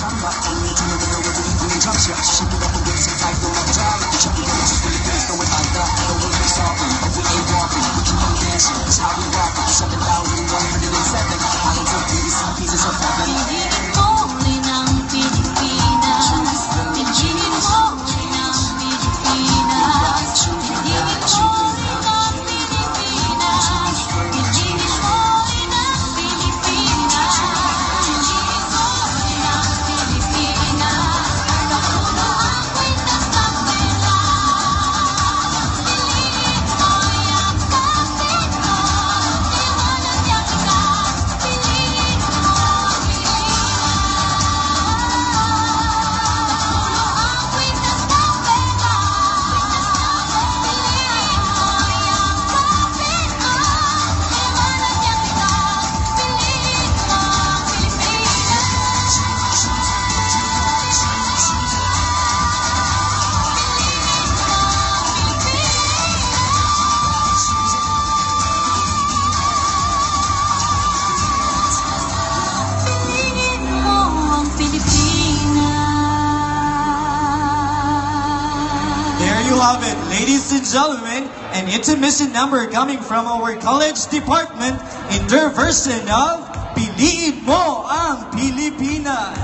想法，从你只能温柔的一点点唱想，细心不到不会再太多。There you have it, ladies and gentlemen, an intermission number coming from our college department in their version of Piliin Mo ang Pilipinas.